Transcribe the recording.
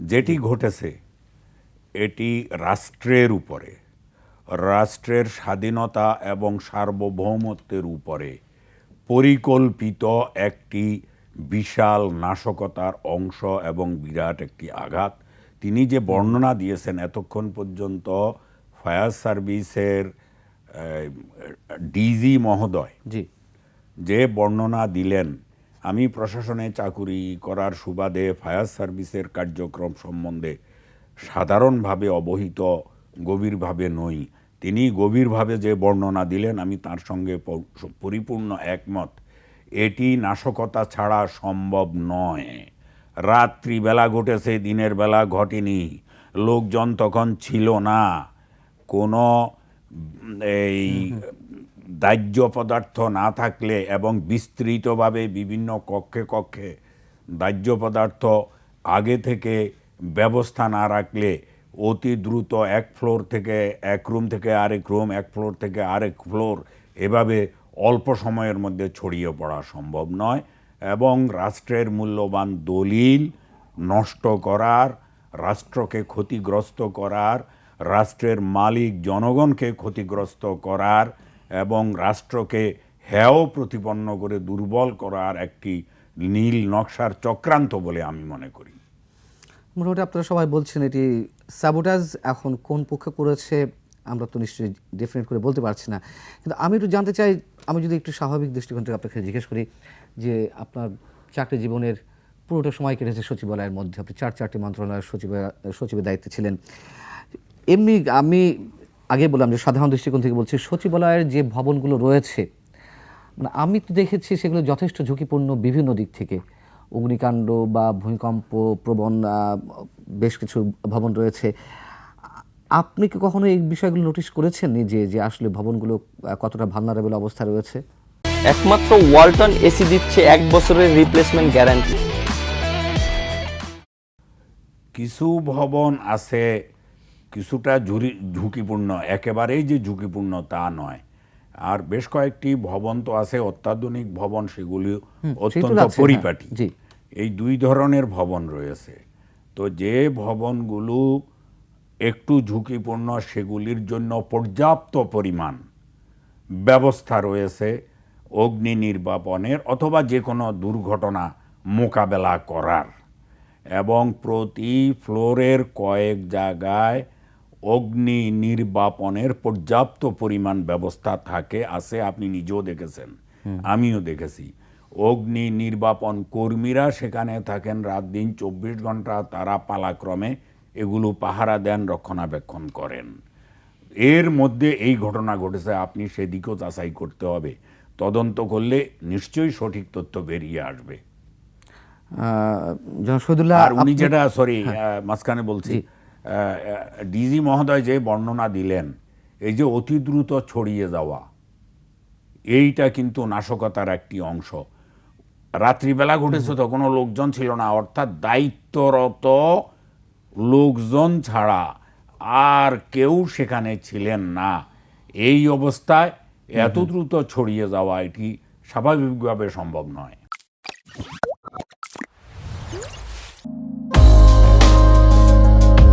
যেটি ঘটেছে এটি রাষ্ট্রের উপরে রাষ্ট্রের স্বাধীনতা এবং সার্বভৌমত্বের উপরে পরিকল্পিত একটি বিশাল নাশকতার অংশ এবং বিরাট একটি আঘাত। তিনি যে বর্ণনা দিয়েছেন এতক্ষণ পর্যন্ত ফায়ার সার্ভিসের ডিজি মহোদয় জি। যে বর্ণনা দিলেন আমি প্রশাসনে চাকুরি করার সুবাদে ফায়ার সার্ভিসের কার্যক্রম সম্বন্ধে সাধারণভাবে অবহিত, গভীরভাবে নই। তিনি গভীরভাবে যে বর্ণনা দিলেন, আমি তার সঙ্গে পরিপূর্ণ একমত। এটি নাশকতা ছাড়া সম্ভব নয়। রাত্রিবেলা ঘটেছে, দিনের বেলা ঘটেনি। লোকজন তখন ছিল না। কোনো, এই দাহ্য পদার্থ না থাকলে এবং বিস্তৃতভাবে বিভিন্ন কক্ষে কক্ষে দাহ্য পদার্থ আগে থেকে ব্যবস্থা না রাখলে অতি দ্রুত এক ফ্লোর থেকে এক রুম থেকে আরেক রুম, এক ফ্লোর থেকে আরেক ফ্লোর এভাবে অল্প সময়ের মধ্যে ছড়িয়ে পড়া সম্ভব নয় এবং রাষ্ট্রের মূল্যবান দলিল নষ্ট করার, রাষ্ট্রকে ক্ষতিগ্রস্ত করার, রাষ্ট্রের মালিক জনগণকে ক্ষতিগ্রস্ত করার এবং রাষ্ট্রকে হেয় প্রতিপন্ন করে দুর্বল করার একটি নীল নকশার চক্রান্ত বলে আমি মনে করি। মোটামুটি আপনারা সবাই বলছেন এটি স্যাবোটাজ এখন কোন পক্ষে করেছে আমরা তো নিশ্চয়ই ডেফিনেট করে বলতে পারছি না। কিন্তু আমি একটু জানতে চাই, আমি যদি একটু স্বাভাবিক দৃষ্টিকোণ থেকে আপনাকে জিজ্ঞেস করি যে আপনার চাকরি জীবনের পুরোটা সময় কেটেছে সচিবালয়ের মধ্যে, আপনি চার চারটি মন্ত্রণালয়ের সচিব সচিবের দায়িত্বে ছিলেন। এমনি আমি আগে বললাম যে সাধারণ দৃষ্টিকোণ থেকে বলছি সচিবালয়ের যে ভবনগুলো রয়েছে মানে আমি তো দেখেছি সেগুলো যথেষ্ট ঝুঁকিপূর্ণ বিভিন্ন দিক থেকে। অগ্নিকাণ্ড বা ভূমিকম্প প্রবণ বেশ কিছু ভবন রয়েছে। আপনি কি কখনো এই বিষয়গুলো নোটিশ করেছেন যে যে আসলে ভবনগুলো কতটা ভালনারেবল অবস্থা রয়েছে? একমাত্র ওয়ালটন এসি দিচ্ছে এক বছরের রিপ্লেসমেন্ট গ্যারান্টি কিছু ভবন আছে কিছুটা ঝুরি ঝুঁকিপূর্ণ একেবারেই যে ঝুঁকিপূর্ণ তা নয়। আর বেশ কয়েকটি ভবন তো আছে অত্যাধুনিক ভবন সেগুলি অত্যন্ত হ্যাঁ, পরিপাটি। এই দুই ধরনের ভবন রয়েছে। তো যে ভবনগুলো একটু ঝুঁকিপূর্ণ সেগুলির জন্য পর্যাপ্ত পরিমাণ ব্যবস্থা রয়েছে অগ্নি নির্বাপনের অথবা যে কোনো দুর্ঘটনা মোকাবেলা করার। এবং প্রতি ফ্লোরের কয়েক জায়গায় অগ্নি নির্বাপনের পর্যাপ্ত পরিমাণ ব্যবস্থা থাকে আছে আপনি নিজেও দেখেছেন আমিও দেখেছি। অগ্নি নির্বাপন কর্মীরা সেখানে থাকেন রাত দিন চব্বিশ ঘণ্টা তারা পালাক্রমে এগুলো পাহারা দেন রক্ষণাবেক্ষণ করেন। এর মধ্যে এই ঘটনা ঘটেছে আপনি সেদিকেও যাচাই করতে হবে। তদন্ত করলে নিশ্চয়ই সঠিক তথ্য বেরিয়ে আসবে। আর উনি যেটা সরি মাঝখানে বলছি ডিজি মহোদয় যে বর্ণনা দিলেন এই যে অতি দ্রুত ছড়িয়ে যাওয়া এইটা কিন্তু নাশকতার একটি অংশ। রাত্রিবেলা ঘটেছে তো কোনো লোকজন ছিল না অর্থাৎ দায়িত্বরত লোকজন ছাড়া আর কেউ সেখানে ছিলেন না। এই অবস্থায় এত দ্রুত ছড়িয়ে যাওয়া এটি স্বাভাবিকভাবে সম্ভব নয়।